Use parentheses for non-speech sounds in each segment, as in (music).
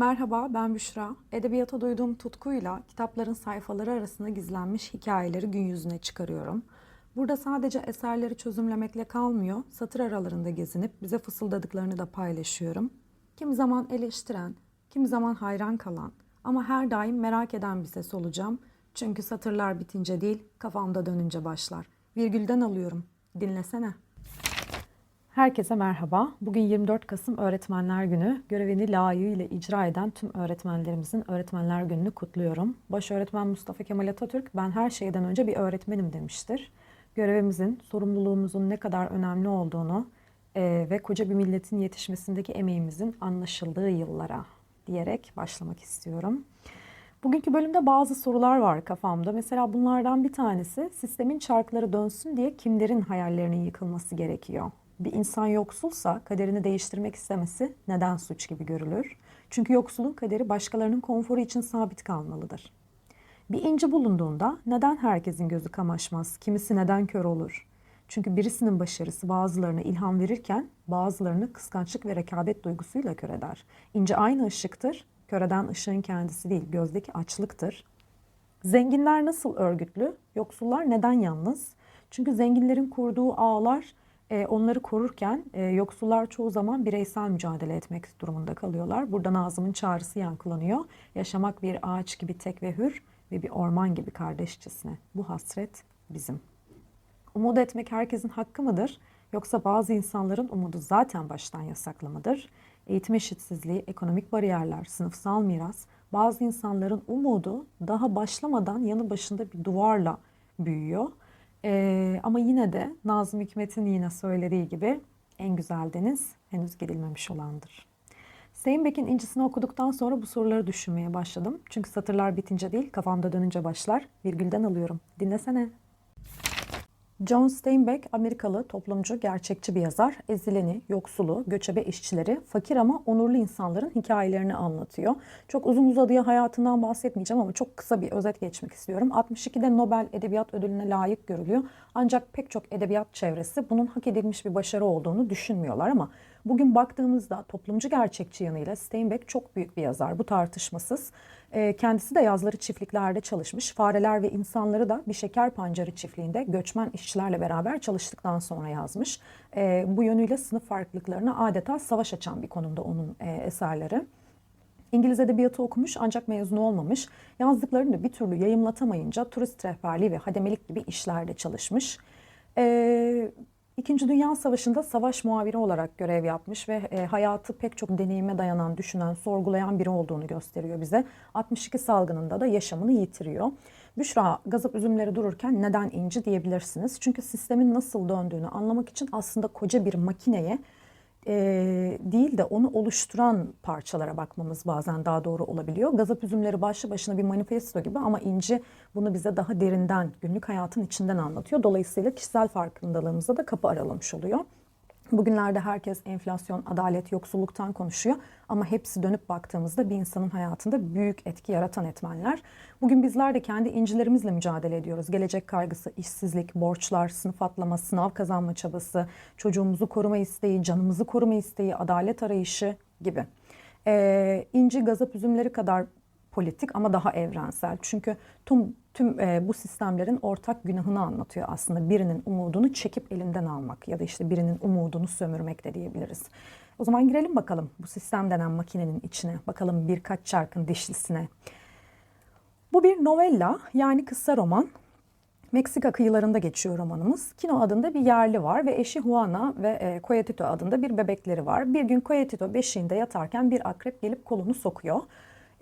Merhaba, ben Büşra. Edebiyata duyduğum tutkuyla kitapların sayfaları arasında gizlenmiş hikayeleri gün yüzüne çıkarıyorum. Burada sadece eserleri çözümlemekle kalmıyor, satır aralarında gezinip bize fısıldadıklarını da paylaşıyorum. Kimi zaman eleştiren, kimi zaman hayran kalan ama her daim merak eden bir ses olacağım. Çünkü satırlar bitince değil, kafamda dönünce başlar. Virgülden alıyorum. Dinlesene. Herkese merhaba. Bugün 24 Kasım Öğretmenler Günü. Görevini layığıyla icra eden tüm öğretmenlerimizin Öğretmenler Günü'nü kutluyorum. Baş öğretmen Mustafa Kemal Atatürk, ben her şeyden önce bir öğretmenim demiştir. Görevimizin, sorumluluğumuzun ne kadar önemli olduğunu e, ve koca bir milletin yetişmesindeki emeğimizin anlaşıldığı yıllara diyerek başlamak istiyorum. Bugünkü bölümde bazı sorular var kafamda. Mesela bunlardan bir tanesi sistemin çarkları dönsün diye kimlerin hayallerinin yıkılması gerekiyor? Bir insan yoksulsa kaderini değiştirmek istemesi neden suç gibi görülür? Çünkü yoksulun kaderi başkalarının konforu için sabit kalmalıdır. Bir inci bulunduğunda neden herkesin gözü kamaşmaz? Kimisi neden kör olur? Çünkü birisinin başarısı bazılarına ilham verirken bazılarını kıskançlık ve rekabet duygusuyla kör eder. İnci aynı ışıktır, kör eden ışığın kendisi değil, gözdeki açlıktır. Zenginler nasıl örgütlü, yoksullar neden yalnız? Çünkü zenginlerin kurduğu ağlar e, onları korurken e, yoksullar çoğu zaman bireysel mücadele etmek durumunda kalıyorlar. Burada Nazım'ın çağrısı yankılanıyor. Yaşamak bir ağaç gibi tek ve hür ve bir orman gibi kardeşçesine. Bu hasret bizim. Umut etmek herkesin hakkı mıdır? Yoksa bazı insanların umudu zaten baştan yasaklı mıdır? Eğitim eşitsizliği, ekonomik bariyerler, sınıfsal miras, bazı insanların umudu daha başlamadan yanı başında bir duvarla büyüyor. Ee, ama yine de Nazım Hikmet'in yine söylediği gibi en güzel deniz henüz gidilmemiş olandır. Steinbeck'in incisini okuduktan sonra bu soruları düşünmeye başladım. Çünkü satırlar bitince değil kafamda dönünce başlar. Virgülden alıyorum. Dinlesene. John Steinbeck Amerikalı toplumcu, gerçekçi bir yazar. Ezileni, yoksulu, göçebe işçileri, fakir ama onurlu insanların hikayelerini anlatıyor. Çok uzun uzadıya hayatından bahsetmeyeceğim ama çok kısa bir özet geçmek istiyorum. 62'de Nobel Edebiyat Ödülüne layık görülüyor. Ancak pek çok edebiyat çevresi bunun hak edilmiş bir başarı olduğunu düşünmüyorlar ama bugün baktığımızda toplumcu gerçekçi yanıyla Steinbeck çok büyük bir yazar. Bu tartışmasız. Ee, kendisi de yazları çiftliklerde çalışmış. Fareler ve insanları da bir şeker pancarı çiftliğinde göçmen işçilerle beraber çalıştıktan sonra yazmış. Ee, bu yönüyle sınıf farklılıklarına adeta savaş açan bir konumda onun e, eserleri. İngiliz edebiyatı okumuş ancak mezun olmamış. Yazdıklarını bir türlü yayımlatamayınca turist rehberliği ve hademelik gibi işlerde çalışmış. Ee, İkinci Dünya Savaşı'nda savaş muhabiri olarak görev yapmış ve e, hayatı pek çok deneyime dayanan, düşünen, sorgulayan biri olduğunu gösteriyor bize. 62 salgınında da yaşamını yitiriyor. Büşra gazap üzümleri dururken neden inci diyebilirsiniz. Çünkü sistemin nasıl döndüğünü anlamak için aslında koca bir makineye e, değil de onu oluşturan parçalara bakmamız bazen daha doğru olabiliyor. Gazap üzümleri başlı başına bir manifesto gibi ama inci bunu bize daha derinden, günlük hayatın içinden anlatıyor. Dolayısıyla kişisel farkındalığımıza da kapı aralamış oluyor. Bugünlerde herkes enflasyon, adalet, yoksulluktan konuşuyor ama hepsi dönüp baktığımızda bir insanın hayatında büyük etki yaratan etmenler. Bugün bizler de kendi incilerimizle mücadele ediyoruz. Gelecek kaygısı, işsizlik, borçlar, sınıf atlama, sınav kazanma çabası, çocuğumuzu koruma isteği, canımızı koruma isteği, adalet arayışı gibi. Ee, inci gazap üzümleri kadar politik ama daha evrensel. Çünkü tüm tüm e, bu sistemlerin ortak günahını anlatıyor aslında. Birinin umudunu çekip elinden almak ya da işte birinin umudunu sömürmek de diyebiliriz. O zaman girelim bakalım bu sistem denen makinenin içine. Bakalım birkaç çarkın dişlisine. Bu bir novella yani kısa roman. Meksika kıyılarında geçiyor romanımız. Kino adında bir yerli var ve eşi Juana ve e, Coyotito adında bir bebekleri var. Bir gün Coyotito beşiğinde yatarken bir akrep gelip kolunu sokuyor.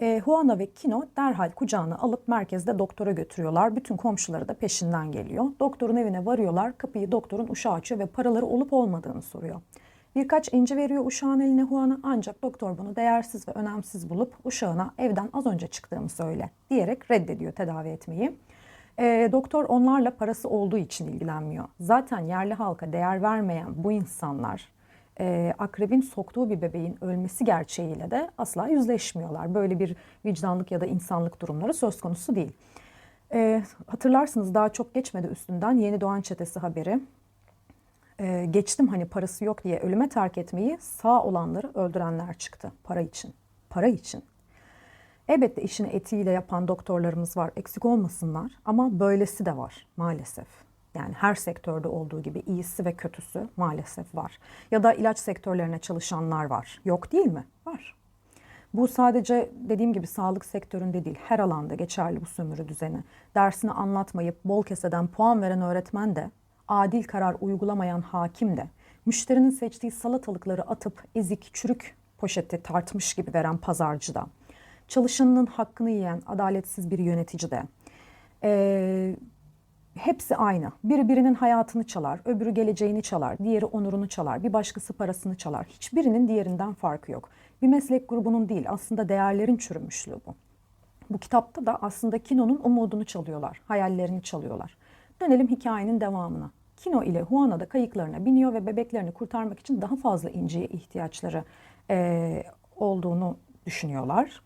E, Juana ve Kino derhal kucağına alıp merkezde doktora götürüyorlar. Bütün komşuları da peşinden geliyor. Doktorun evine varıyorlar. Kapıyı doktorun uşağı açıyor ve paraları olup olmadığını soruyor. Birkaç inci veriyor uşağın eline Juana ancak doktor bunu değersiz ve önemsiz bulup uşağına evden az önce çıktığımı söyle diyerek reddediyor tedavi etmeyi. E, doktor onlarla parası olduğu için ilgilenmiyor. Zaten yerli halka değer vermeyen bu insanlar e, akrebin soktuğu bir bebeğin ölmesi gerçeğiyle de asla yüzleşmiyorlar. Böyle bir vicdanlık ya da insanlık durumları söz konusu değil. E, hatırlarsınız daha çok geçmedi üstünden yeni doğan çetesi haberi. E, geçtim hani parası yok diye ölüme terk etmeyi sağ olanları öldürenler çıktı para için. para için. Elbette işini etiğiyle yapan doktorlarımız var, eksik olmasınlar ama böylesi de var maalesef. Yani her sektörde olduğu gibi iyisi ve kötüsü maalesef var. Ya da ilaç sektörlerine çalışanlar var. Yok değil mi? Var. Bu sadece dediğim gibi sağlık sektöründe değil, her alanda geçerli bu sömürü düzeni. Dersini anlatmayıp bol keseden puan veren öğretmen de, adil karar uygulamayan hakim de, müşterinin seçtiği salatalıkları atıp ezik, çürük poşeti tartmış gibi veren pazarcı da, çalışanının hakkını yiyen adaletsiz bir yönetici de, ee, hepsi aynı. Biri birinin hayatını çalar, öbürü geleceğini çalar, diğeri onurunu çalar, bir başkası parasını çalar. Hiçbirinin diğerinden farkı yok. Bir meslek grubunun değil, aslında değerlerin çürümüşlüğü bu. Bu kitapta da aslında Kino'nun umudunu çalıyorlar, hayallerini çalıyorlar. Dönelim hikayenin devamına. Kino ile Juana da kayıklarına biniyor ve bebeklerini kurtarmak için daha fazla inciye ihtiyaçları e, olduğunu düşünüyorlar.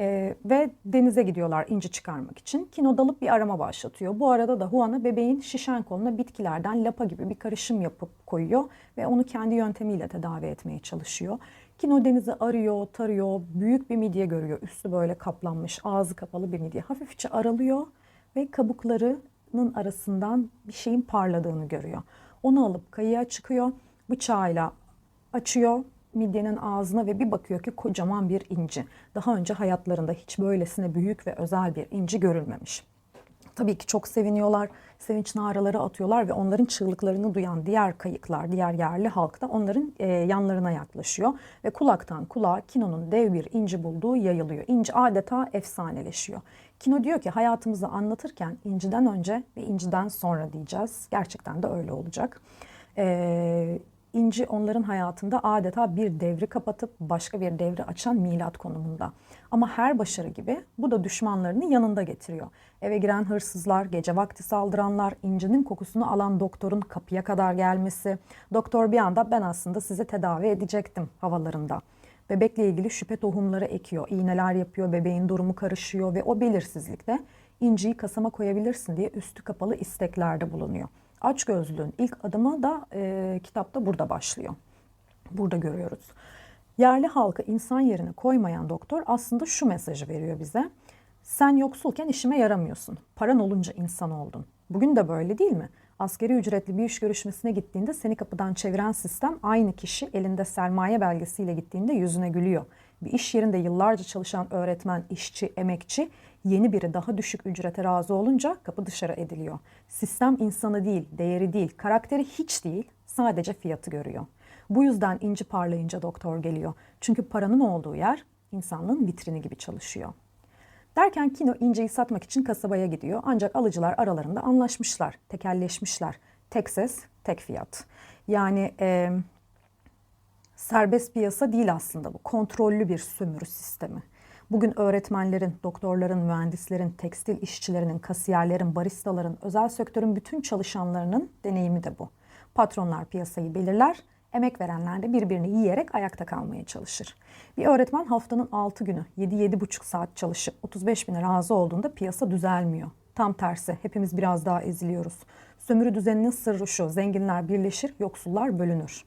Ee, ve denize gidiyorlar inci çıkarmak için. Kino dalıp bir arama başlatıyor. Bu arada da Juana bebeğin şişen koluna bitkilerden lapa gibi bir karışım yapıp koyuyor ve onu kendi yöntemiyle tedavi etmeye çalışıyor. Kino denizi arıyor, tarıyor, büyük bir midye görüyor. Üstü böyle kaplanmış, ağzı kapalı bir midye. Hafifçe aralıyor ve kabuklarının arasından bir şeyin parladığını görüyor. Onu alıp kayığa çıkıyor, bıçağıyla açıyor, midyenin ağzına ve bir bakıyor ki kocaman bir inci. Daha önce hayatlarında hiç böylesine büyük ve özel bir inci görülmemiş. Tabii ki çok seviniyorlar, sevinç naraları atıyorlar ve onların çığlıklarını duyan diğer kayıklar, diğer yerli halk da onların e, yanlarına yaklaşıyor. Ve kulaktan kulağa Kino'nun dev bir inci bulduğu yayılıyor. İnci adeta efsaneleşiyor. Kino diyor ki hayatımızı anlatırken inciden önce ve inciden sonra diyeceğiz. Gerçekten de öyle olacak. Eee İnci onların hayatında adeta bir devri kapatıp başka bir devri açan milat konumunda. Ama her başarı gibi bu da düşmanlarını yanında getiriyor. Eve giren hırsızlar, gece vakti saldıranlar, incinin kokusunu alan doktorun kapıya kadar gelmesi. Doktor bir anda ben aslında sizi tedavi edecektim havalarında. Bebekle ilgili şüphe tohumları ekiyor, iğneler yapıyor, bebeğin durumu karışıyor ve o belirsizlikte inciyi kasama koyabilirsin diye üstü kapalı isteklerde bulunuyor. Açgözlülüğün ilk adımı da e, kitapta burada başlıyor. Burada görüyoruz. Yerli halkı insan yerine koymayan doktor aslında şu mesajı veriyor bize. Sen yoksulken işime yaramıyorsun. Paran olunca insan oldun. Bugün de böyle değil mi? Askeri ücretli bir iş görüşmesine gittiğinde seni kapıdan çeviren sistem aynı kişi elinde sermaye belgesiyle gittiğinde yüzüne gülüyor. Bir iş yerinde yıllarca çalışan öğretmen, işçi, emekçi yeni biri daha düşük ücrete razı olunca kapı dışarı ediliyor. Sistem insanı değil, değeri değil, karakteri hiç değil, sadece fiyatı görüyor. Bu yüzden inci parlayınca doktor geliyor. Çünkü paranın olduğu yer insanlığın vitrini gibi çalışıyor. Derken Kino inciyi satmak için kasabaya gidiyor. Ancak alıcılar aralarında anlaşmışlar, tekelleşmişler. Tek ses, tek fiyat. Yani e, serbest piyasa değil aslında bu. Kontrollü bir sömürü sistemi. Bugün öğretmenlerin, doktorların, mühendislerin, tekstil işçilerinin, kasiyerlerin, baristaların, özel sektörün bütün çalışanlarının deneyimi de bu. Patronlar piyasayı belirler, emek verenler de birbirini yiyerek ayakta kalmaya çalışır. Bir öğretmen haftanın 6 günü 7-7,5 saat çalışıp 35 bine razı olduğunda piyasa düzelmiyor. Tam tersi hepimiz biraz daha eziliyoruz. Sömürü düzeninin sırrı şu, zenginler birleşir, yoksullar bölünür.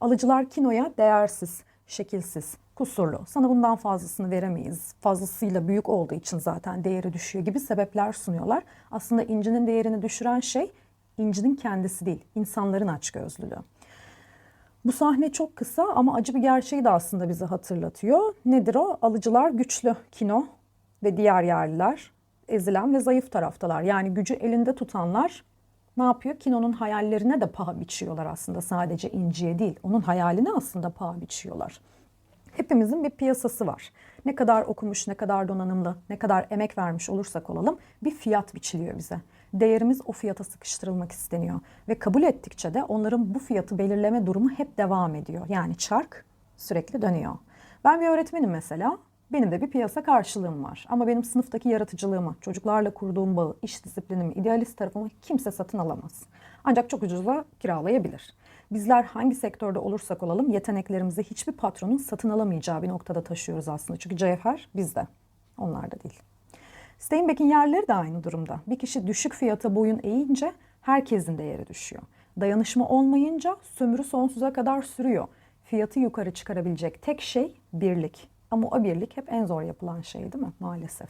Alıcılar kinoya değersiz, şekilsiz, kusurlu. Sana bundan fazlasını veremeyiz. Fazlasıyla büyük olduğu için zaten değeri düşüyor gibi sebepler sunuyorlar. Aslında incinin değerini düşüren şey incinin kendisi değil, insanların açgözlülüğü. Bu sahne çok kısa ama acı bir gerçeği de aslında bize hatırlatıyor. Nedir o? Alıcılar güçlü kino ve diğer yerliler ezilen ve zayıf taraftalar. Yani gücü elinde tutanlar ne yapıyor? Kino'nun hayallerine de paha biçiyorlar aslında sadece inciye değil. Onun hayaline aslında paha biçiyorlar. Hepimizin bir piyasası var. Ne kadar okumuş, ne kadar donanımlı, ne kadar emek vermiş olursak olalım bir fiyat biçiliyor bize. Değerimiz o fiyata sıkıştırılmak isteniyor. Ve kabul ettikçe de onların bu fiyatı belirleme durumu hep devam ediyor. Yani çark sürekli dönüyor. Ben bir öğretmenim mesela. Benim de bir piyasa karşılığım var. Ama benim sınıftaki yaratıcılığımı, çocuklarla kurduğum bağı, iş disiplinimi, idealist tarafımı kimse satın alamaz. Ancak çok ucuza kiralayabilir. Bizler hangi sektörde olursak olalım yeteneklerimizi hiçbir patronun satın alamayacağı bir noktada taşıyoruz aslında. Çünkü cevher bizde, onlarda değil. Steinbeck'in yerleri de aynı durumda. Bir kişi düşük fiyata boyun eğince herkesin değeri düşüyor. Dayanışma olmayınca sömürü sonsuza kadar sürüyor. Fiyatı yukarı çıkarabilecek tek şey birlik. Ama o birlik hep en zor yapılan şey değil mi maalesef?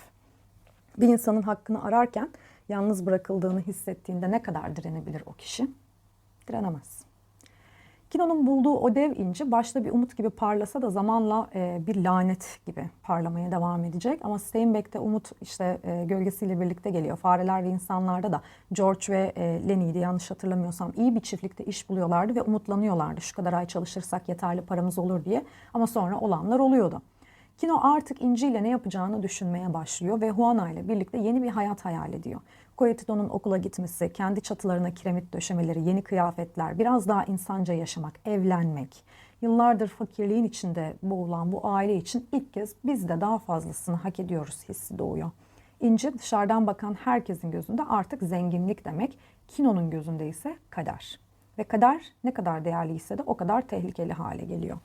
Bir insanın hakkını ararken yalnız bırakıldığını hissettiğinde ne kadar direnebilir o kişi? Direnemez. Kino'nun bulduğu o dev inci başta bir umut gibi parlasa da zamanla e, bir lanet gibi parlamaya devam edecek. Ama Steinbeck'te umut işte e, gölgesiyle birlikte geliyor. Fareler ve insanlarda da George ve e, Lenny'ydi yanlış hatırlamıyorsam iyi bir çiftlikte iş buluyorlardı ve umutlanıyorlardı. Şu kadar ay çalışırsak yeterli paramız olur diye. Ama sonra olanlar oluyordu. Kino artık İnci ile ne yapacağını düşünmeye başlıyor ve Juana ile birlikte yeni bir hayat hayal ediyor. Coyotito'nun okula gitmesi, kendi çatılarına kiremit döşemeleri, yeni kıyafetler, biraz daha insanca yaşamak, evlenmek. Yıllardır fakirliğin içinde boğulan bu aile için ilk kez biz de daha fazlasını hak ediyoruz hissi doğuyor. İnci dışarıdan bakan herkesin gözünde artık zenginlik demek, Kino'nun gözünde ise kader. Ve kader ne kadar değerliyse de o kadar tehlikeli hale geliyor.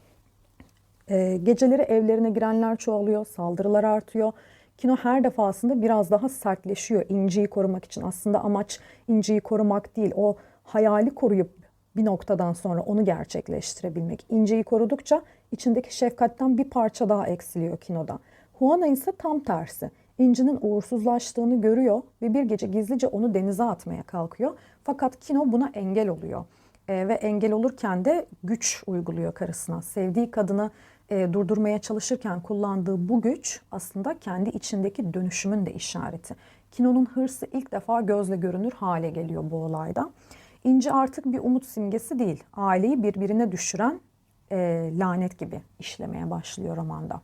Ee, geceleri evlerine girenler çoğalıyor, saldırılar artıyor. Kino her defasında biraz daha sertleşiyor İnci'yi korumak için. Aslında amaç İnci'yi korumak değil, o hayali koruyup bir noktadan sonra onu gerçekleştirebilmek. İnci'yi korudukça içindeki şefkatten bir parça daha eksiliyor Kino'da. Juana ise tam tersi. İnci'nin uğursuzlaştığını görüyor ve bir gece gizlice onu denize atmaya kalkıyor. Fakat Kino buna engel oluyor. E, ve engel olurken de güç uyguluyor karısına. Sevdiği kadını e, durdurmaya çalışırken kullandığı bu güç aslında kendi içindeki dönüşümün de işareti. Kino'nun hırsı ilk defa gözle görünür hale geliyor bu olayda. İnci artık bir umut simgesi değil, aileyi birbirine düşüren e, lanet gibi işlemeye başlıyor romanda.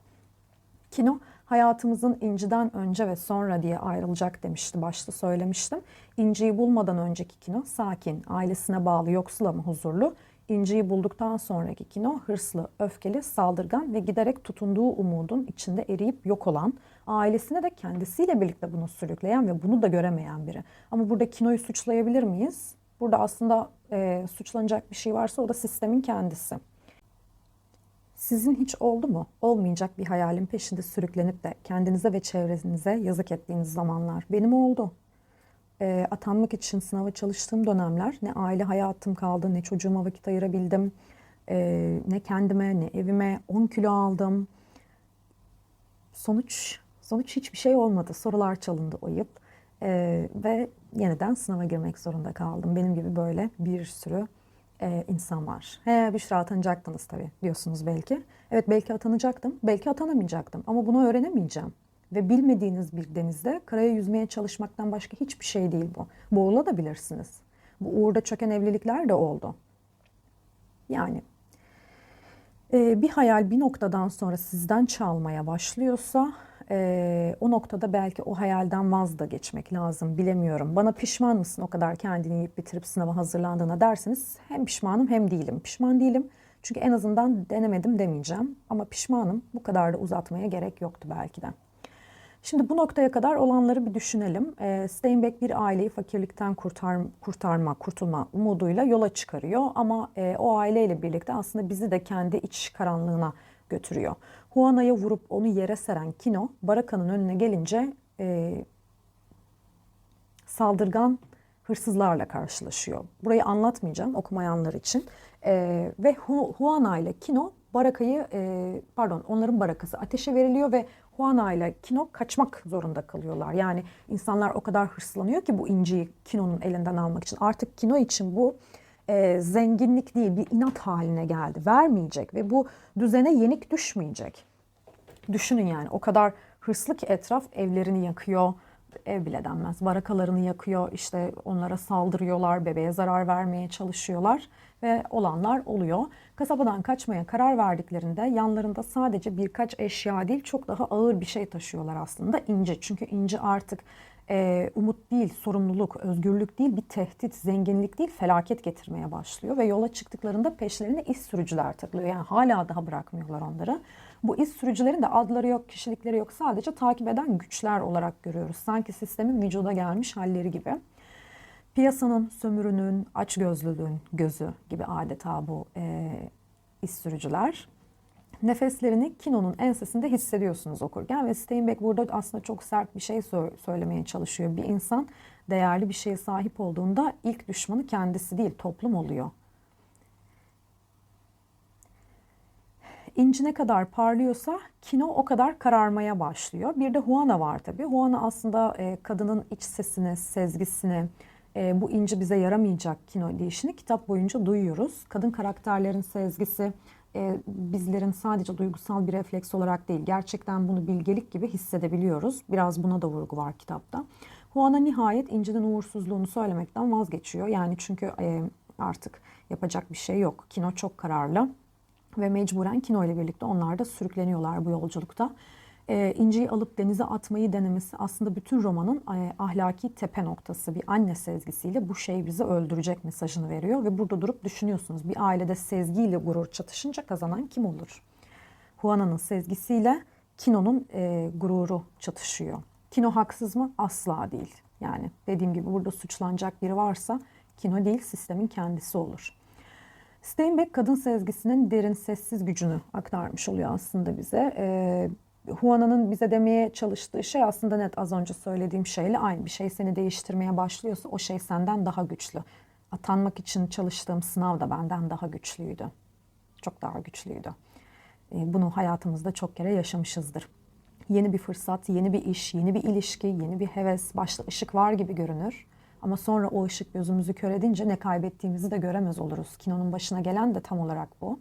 Kino hayatımızın inciden önce ve sonra diye ayrılacak demişti. Başta söylemiştim. İnciyi bulmadan önceki kino sakin, ailesine bağlı, yoksul ama huzurlu. İnciyi bulduktan sonraki kino hırslı, öfkeli, saldırgan ve giderek tutunduğu umudun içinde eriyip yok olan, ailesine de kendisiyle birlikte bunu sürükleyen ve bunu da göremeyen biri. Ama burada kinoyu suçlayabilir miyiz? Burada aslında e, suçlanacak bir şey varsa o da sistemin kendisi. Sizin hiç oldu mu? Olmayacak bir hayalin peşinde sürüklenip de kendinize ve çevrenize yazık ettiğiniz zamanlar. Benim oldu. E, atanmak için sınava çalıştığım dönemler ne aile hayatım kaldı, ne çocuğuma vakit ayırabildim, e, ne kendime, ne evime 10 kilo aldım. Sonuç, sonuç hiçbir şey olmadı. Sorular çalındı o yıl. E, ve yeniden sınava girmek zorunda kaldım. Benim gibi böyle bir sürü e, insan var. He Büşra atanacaktınız tabii diyorsunuz belki. Evet belki atanacaktım, belki atanamayacaktım ama bunu öğrenemeyeceğim. Ve bilmediğiniz bir denizde karaya yüzmeye çalışmaktan başka hiçbir şey değil bu. Boğulabilirsiniz. Bu uğurda çöken evlilikler de oldu. Yani e, bir hayal bir noktadan sonra sizden çalmaya başlıyorsa e, o noktada belki o hayalden vaz da geçmek lazım bilemiyorum. Bana pişman mısın o kadar kendini yiyip bitirip sınava hazırlandığına derseniz hem pişmanım hem değilim. Pişman değilim çünkü en azından denemedim demeyeceğim ama pişmanım bu kadar da uzatmaya gerek yoktu belki de. Şimdi bu noktaya kadar olanları bir düşünelim. E, Steinbeck bir aileyi fakirlikten kurtar, kurtarma, kurtulma umuduyla yola çıkarıyor. Ama e, o aileyle birlikte aslında bizi de kendi iç karanlığına götürüyor. Juana'ya vurup onu yere seren Kino, Baraka'nın önüne gelince e, saldırgan hırsızlarla karşılaşıyor. Burayı anlatmayacağım okumayanlar için. E, ve Juana ile Kino Baraka'yı, e, pardon onların barakası ateşe veriliyor ve Juana ile Kino kaçmak zorunda kalıyorlar. Yani insanlar o kadar hırslanıyor ki bu inciyi Kino'nun elinden almak için. Artık Kino için bu e, zenginlik değil bir inat haline geldi. Vermeyecek ve bu düzene yenik düşmeyecek. Düşünün yani o kadar hırslı ki etraf evlerini yakıyor. Ev bile denmez. Barakalarını yakıyor. işte onlara saldırıyorlar. Bebeğe zarar vermeye çalışıyorlar. Ve olanlar oluyor. Kasabadan kaçmaya karar verdiklerinde yanlarında sadece birkaç eşya değil çok daha ağır bir şey taşıyorlar aslında. İnci. Çünkü inci artık e, umut değil, sorumluluk, özgürlük değil, bir tehdit, zenginlik değil, felaket getirmeye başlıyor. Ve yola çıktıklarında peşlerine iş sürücüler takılıyor. Yani hala daha bırakmıyorlar onları. Bu iş sürücülerin de adları yok, kişilikleri yok. Sadece takip eden güçler olarak görüyoruz. Sanki sistemin vücuda gelmiş halleri gibi. Piyasanın, sömürünün, açgözlülüğün gözü gibi adeta bu e, iş sürücüler. Nefeslerini Kino'nun ensesinde hissediyorsunuz okurken ve Steinbeck burada aslında çok sert bir şey söylemeye çalışıyor. Bir insan değerli bir şeye sahip olduğunda ilk düşmanı kendisi değil toplum oluyor. İnci ne kadar parlıyorsa kino o kadar kararmaya başlıyor. Bir de Huana var tabii. Huana aslında e, kadının iç sesini, sezgisini, e, bu inci bize yaramayacak kino deyişini kitap boyunca duyuyoruz. Kadın karakterlerin sezgisi e, bizlerin sadece duygusal bir refleks olarak değil, gerçekten bunu bilgelik gibi hissedebiliyoruz. Biraz buna da vurgu var kitapta. Huana nihayet incinin uğursuzluğunu söylemekten vazgeçiyor. Yani çünkü e, artık yapacak bir şey yok. Kino çok kararlı ve mecburen Kino ile birlikte onlar da sürükleniyorlar bu yolculukta. E, İnci'yi alıp denize atmayı denemesi aslında bütün romanın e, ahlaki tepe noktası. Bir anne sezgisiyle bu şey bizi öldürecek mesajını veriyor ve burada durup düşünüyorsunuz. Bir ailede sezgiyle gurur çatışınca kazanan kim olur? Juana'nın sezgisiyle Kino'nun e, gururu çatışıyor. Kino haksız mı? Asla değil. Yani dediğim gibi burada suçlanacak biri varsa Kino değil sistemin kendisi olur. Steinbeck kadın sezgisinin derin sessiz gücünü aktarmış oluyor aslında bize. E, Juana'nın bize demeye çalıştığı şey aslında net az önce söylediğim şeyle aynı. Bir şey seni değiştirmeye başlıyorsa o şey senden daha güçlü. Atanmak için çalıştığım sınav da benden daha güçlüydü. Çok daha güçlüydü. E, bunu hayatımızda çok kere yaşamışızdır. Yeni bir fırsat, yeni bir iş, yeni bir ilişki, yeni bir heves, başta ışık var gibi görünür. Ama sonra o ışık gözümüzü kör edince ne kaybettiğimizi de göremez oluruz. Kino'nun başına gelen de tam olarak bu.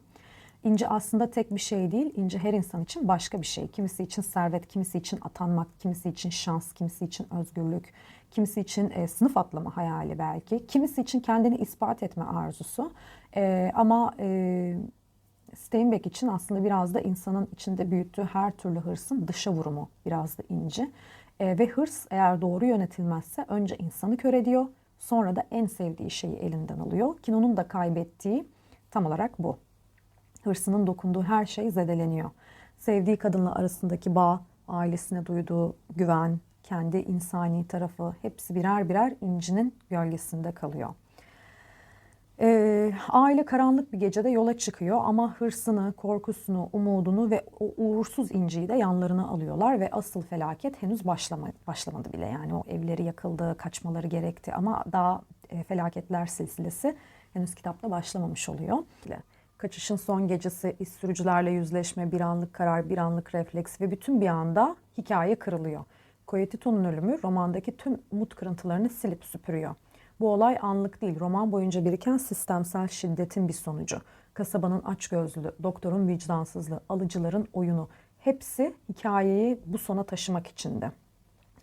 İnci aslında tek bir şey değil. İnci her insan için başka bir şey. Kimisi için servet, kimisi için atanmak, kimisi için şans, kimisi için özgürlük, kimisi için e, sınıf atlama hayali belki, kimisi için kendini ispat etme arzusu. E, ama e, Steinbeck için aslında biraz da insanın içinde büyüttüğü her türlü hırsın dışa vurumu biraz da inci. E, ve hırs eğer doğru yönetilmezse önce insanı kör ediyor, sonra da en sevdiği şeyi elinden alıyor. Kino'nun da kaybettiği tam olarak bu. Hırsının dokunduğu her şey zedeleniyor. Sevdiği kadınla arasındaki bağ, ailesine duyduğu güven, kendi insani tarafı hepsi birer birer incinin gölgesinde kalıyor. Ee, aile karanlık bir gecede yola çıkıyor ama hırsını, korkusunu, umudunu ve o uğursuz inciyi de yanlarına alıyorlar ve asıl felaket henüz başlama, başlamadı bile. Yani o evleri yakıldı, kaçmaları gerekti ama daha e, felaketler silsilesi henüz kitapta başlamamış oluyor. Kaçışın son gecesi, sürücülerle yüzleşme, bir anlık karar, bir anlık refleks ve bütün bir anda hikaye kırılıyor. Coyotito'nun ölümü romandaki tüm umut kırıntılarını silip süpürüyor. Bu olay anlık değil, roman boyunca biriken sistemsel şiddetin bir sonucu. Kasabanın açgözlülüğü, doktorun vicdansızlığı, alıcıların oyunu hepsi hikayeyi bu sona taşımak içinde.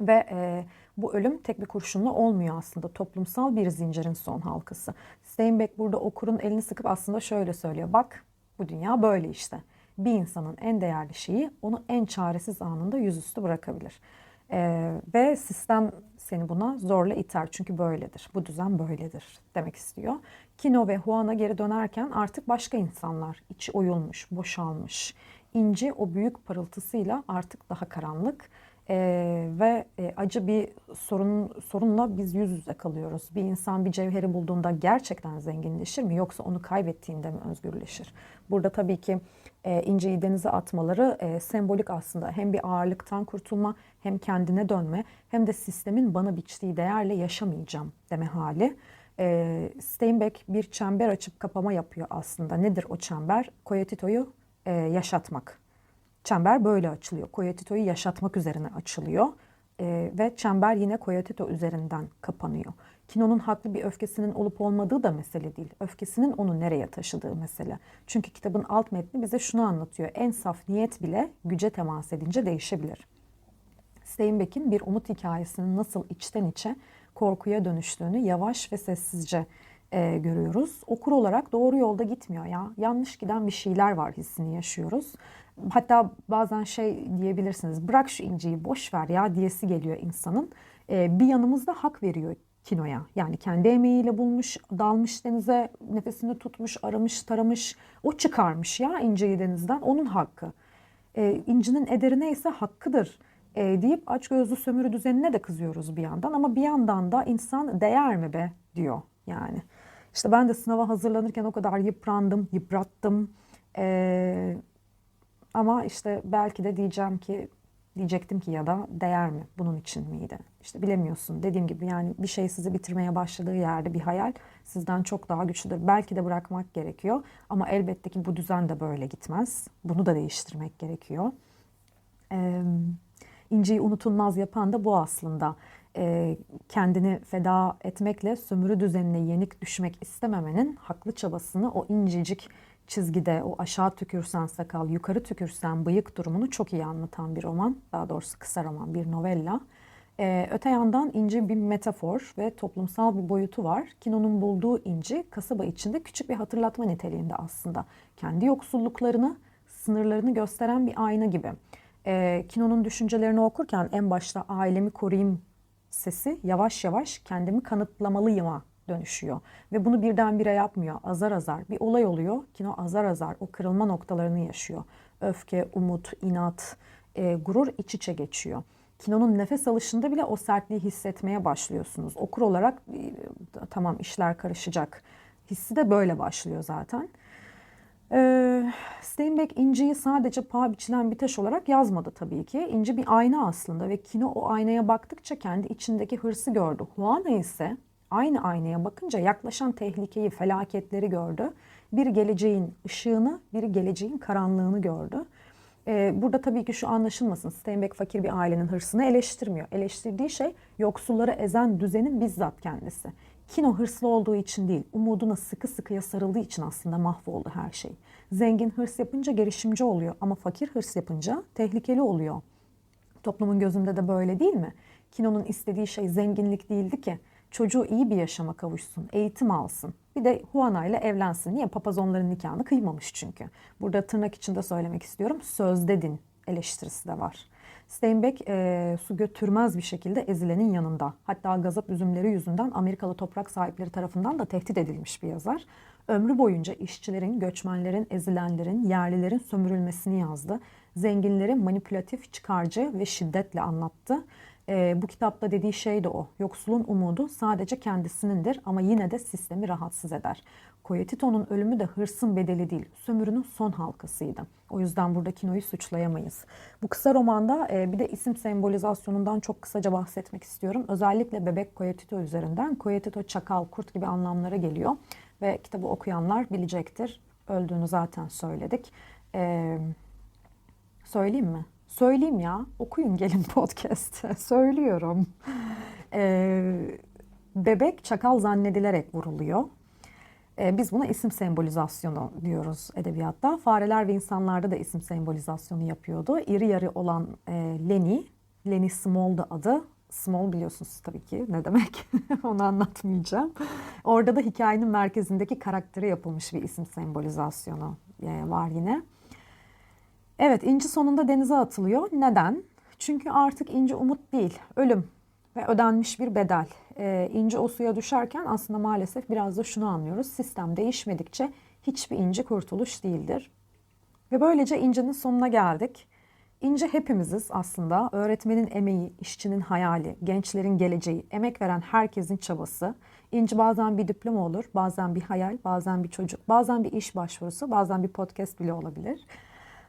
Ve e, bu ölüm tek bir kurşunla olmuyor aslında. Toplumsal bir zincirin son halkası. Steinbeck burada okurun elini sıkıp aslında şöyle söylüyor. Bak bu dünya böyle işte. Bir insanın en değerli şeyi onu en çaresiz anında yüzüstü bırakabilir. Ee, ve sistem seni buna zorla iter çünkü böyledir. Bu düzen böyledir demek istiyor. Kino ve Juana geri dönerken artık başka insanlar içi oyulmuş, boşalmış. İnci o büyük parıltısıyla artık daha karanlık ee, ve e, acı bir sorun sorunla biz yüz yüze kalıyoruz. Bir insan bir cevheri bulduğunda gerçekten zenginleşir mi yoksa onu kaybettiğinde mi özgürleşir? Burada tabii ki e, inciyi denize atmaları e, sembolik aslında. Hem bir ağırlıktan kurtulma hem kendine dönme hem de sistemin bana biçtiği değerle yaşamayacağım deme hali. E, Steinbeck bir çember açıp kapama yapıyor aslında. Nedir o çember? Coyotito'yu e, yaşatmak. Çember böyle açılıyor. Coyotito'yu yaşatmak üzerine açılıyor. E, ve çember yine Coyotito üzerinden kapanıyor. Kino'nun haklı bir öfkesinin olup olmadığı da mesele değil. Öfkesinin onu nereye taşıdığı mesele. Çünkü kitabın alt metni bize şunu anlatıyor. En saf niyet bile güce temas edince değişebilir. Steinbeck'in bir umut hikayesinin nasıl içten içe korkuya dönüştüğünü yavaş ve sessizce e, görüyoruz. Okur olarak doğru yolda gitmiyor ya. Yanlış giden bir şeyler var hissini yaşıyoruz. Hatta bazen şey diyebilirsiniz. Bırak şu inciyi boş ver ya diyesi geliyor insanın. E, bir yanımızda hak veriyor kinoya. Yani kendi emeğiyle bulmuş, dalmış denize, nefesini tutmuş, aramış, taramış. O çıkarmış ya inciyi denizden. Onun hakkı. E, incinin ederi neyse hakkıdır e, deyip açgözlü sömürü düzenine de kızıyoruz bir yandan. Ama bir yandan da insan değer mi be diyor yani. İşte ben de sınava hazırlanırken o kadar yıprandım, yıprattım. E, ama işte belki de diyeceğim ki Diyecektim ki ya da değer mi? Bunun için miydi? İşte bilemiyorsun. Dediğim gibi yani bir şey sizi bitirmeye başladığı yerde bir hayal sizden çok daha güçlüdür. Belki de bırakmak gerekiyor ama elbette ki bu düzen de böyle gitmez. Bunu da değiştirmek gerekiyor. Ee, İnci'yi unutulmaz yapan da bu aslında. Ee, kendini feda etmekle sömürü düzenine yenik düşmek istememenin haklı çabasını o incecik çizgide o aşağı tükürsen sakal, yukarı tükürsen bıyık durumunu çok iyi anlatan bir roman. Daha doğrusu kısa roman, bir novella. Ee, öte yandan inci bir metafor ve toplumsal bir boyutu var. Kino'nun bulduğu inci kasaba içinde küçük bir hatırlatma niteliğinde aslında. Kendi yoksulluklarını, sınırlarını gösteren bir ayna gibi. Ee, Kino'nun düşüncelerini okurken en başta ailemi koruyayım sesi yavaş yavaş kendimi kanıtlamalıyıma dönüşüyor. Ve bunu birdenbire yapmıyor. Azar azar bir olay oluyor. Kino azar azar o kırılma noktalarını yaşıyor. Öfke, umut, inat, e, gurur iç içe geçiyor. Kino'nun nefes alışında bile o sertliği hissetmeye başlıyorsunuz. Okur olarak e, tamam işler karışacak. Hissi de böyle başlıyor zaten. Ee, Steinbeck İnci'yi sadece paha biçilen bir taş olarak yazmadı tabii ki. İnci bir ayna aslında ve Kino o aynaya baktıkça kendi içindeki hırsı gördü. Juana ise aynı aynaya bakınca yaklaşan tehlikeyi, felaketleri gördü. Bir geleceğin ışığını, bir geleceğin karanlığını gördü. Ee, burada tabii ki şu anlaşılmasın. Steinbeck fakir bir ailenin hırsını eleştirmiyor. Eleştirdiği şey yoksulları ezen düzenin bizzat kendisi. Kino hırslı olduğu için değil, umuduna sıkı sıkıya sarıldığı için aslında mahvoldu her şey. Zengin hırs yapınca girişimci oluyor ama fakir hırs yapınca tehlikeli oluyor. Toplumun gözünde de böyle değil mi? Kino'nun istediği şey zenginlik değildi ki. Çocuğu iyi bir yaşama kavuşsun, eğitim alsın. Bir de Juana ile evlensin. Niye? Papaz onların nikahını kıymamış çünkü. Burada tırnak içinde söylemek istiyorum. Sözde din eleştirisi de var. Steinbeck e, su götürmez bir şekilde ezilenin yanında. Hatta gazap üzümleri yüzünden Amerikalı toprak sahipleri tarafından da tehdit edilmiş bir yazar. Ömrü boyunca işçilerin, göçmenlerin, ezilenlerin, yerlilerin sömürülmesini yazdı. Zenginleri manipülatif, çıkarcı ve şiddetle anlattı. E, bu kitapta dediği şey de o. Yoksulun umudu sadece kendisinindir ama yine de sistemi rahatsız eder. Coyotito'nun ölümü de hırsın bedeli değil, sömürünün son halkasıydı. O yüzden burada Kino'yu suçlayamayız. Bu kısa romanda e, bir de isim sembolizasyonundan çok kısaca bahsetmek istiyorum. Özellikle bebek Coyotito üzerinden. Coyotito çakal, kurt gibi anlamlara geliyor. Ve kitabı okuyanlar bilecektir. Öldüğünü zaten söyledik. Ee, söyleyeyim mi? Söyleyeyim ya. Okuyun gelin (laughs) podcast. Söylüyorum. Ee, bebek çakal zannedilerek vuruluyor. Ee, biz buna isim sembolizasyonu diyoruz edebiyatta. Fareler ve insanlarda da isim sembolizasyonu yapıyordu. İri yarı olan e, Lenny, Lenny Small'dı adı. Small biliyorsunuz tabii ki ne demek (laughs) onu anlatmayacağım. Orada da hikayenin merkezindeki karaktere yapılmış bir isim sembolizasyonu e, var yine. Evet İnci sonunda denize atılıyor. Neden? Çünkü artık İnci umut değil, ölüm ve ödenmiş bir bedel. Ee, inci o suya düşerken aslında maalesef biraz da şunu anlıyoruz. Sistem değişmedikçe hiçbir inci kurtuluş değildir. Ve böylece incinin sonuna geldik. İnci hepimiziz aslında. Öğretmenin emeği, işçinin hayali, gençlerin geleceği, emek veren herkesin çabası. İnci bazen bir diploma olur, bazen bir hayal, bazen bir çocuk, bazen bir iş başvurusu, bazen bir podcast bile olabilir.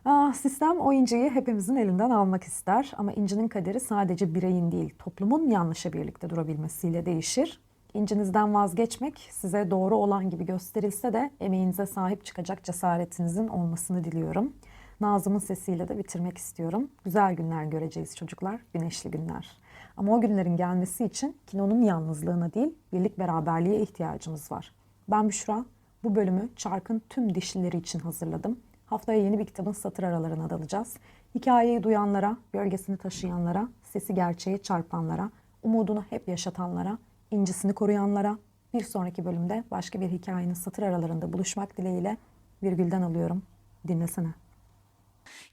Ah, sistem o inciyi hepimizin elinden almak ister ama incinin kaderi sadece bireyin değil, toplumun yanlışa birlikte durabilmesiyle değişir. İncinizden vazgeçmek size doğru olan gibi gösterilse de emeğinize sahip çıkacak cesaretinizin olmasını diliyorum. Nazım'ın sesiyle de bitirmek istiyorum. Güzel günler göreceğiz çocuklar, güneşli günler. Ama o günlerin gelmesi için kinonun yalnızlığına değil, birlik beraberliğe ihtiyacımız var. Ben Büşra, bu bölümü Çark'ın tüm dişlileri için hazırladım. Haftaya yeni bir kitabın satır aralarına dalacağız. Hikayeyi duyanlara, gölgesini taşıyanlara, sesi gerçeğe çarpanlara, umudunu hep yaşatanlara, incisini koruyanlara bir sonraki bölümde başka bir hikayenin satır aralarında buluşmak dileğiyle virgülden alıyorum. Dinlesene.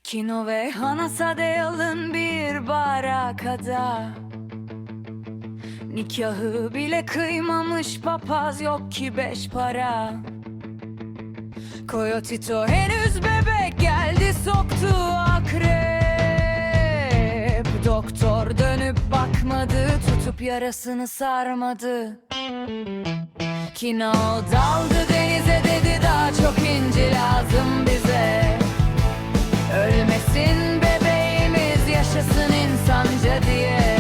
Kino ve Hanasade yalın bir barakada Nikahı bile kıymamış papaz yok ki beş para Coyotito henüz bebek geldi soktu akrep. Doktor dönüp bakmadı tutup yarasını sarmadı. Kino daldı denize dedi daha çok inci lazım bize. Ölmesin bebeğimiz yaşasın insanca diye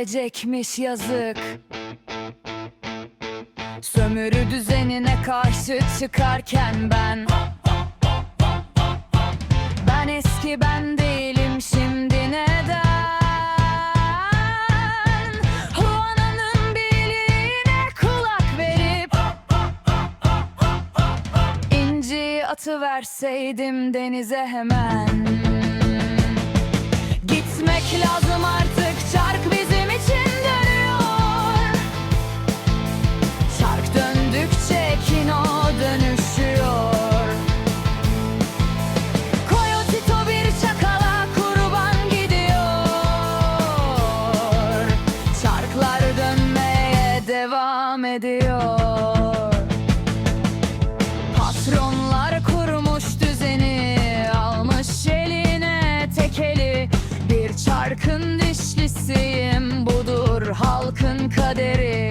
getirecekmiş yazık. Sömürü düzenine karşı çıkarken ben. Ben eski ben değilim şimdi neden? Juana'nın birliğine kulak verip İnci atı verseydim denize hemen. Gitmek lazım artık dişlisiyim Budur halkın kaderi.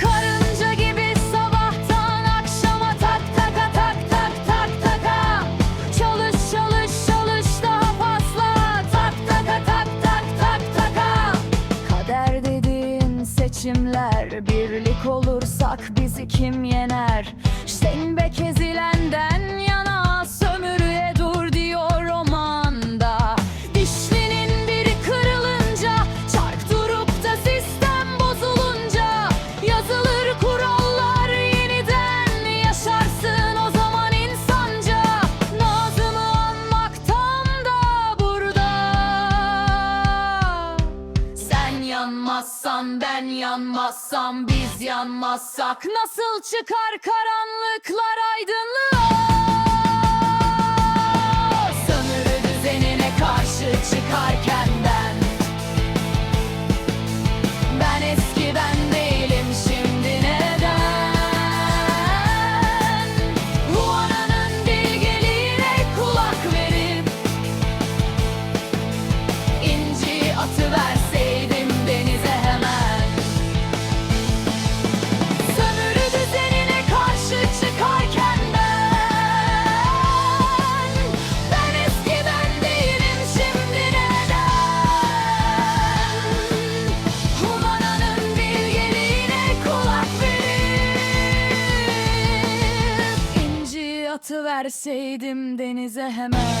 Karınca gibi sabahtan akşama tak taka tak tak tak taka. Çalış çalış çalış daha fazla. Tak taka tak tak tak taka. Kader dediğin seçimler Birlik olursak bizi kim yener biz yanmazsak nasıl çıkar karanlıklar aydınlığa verip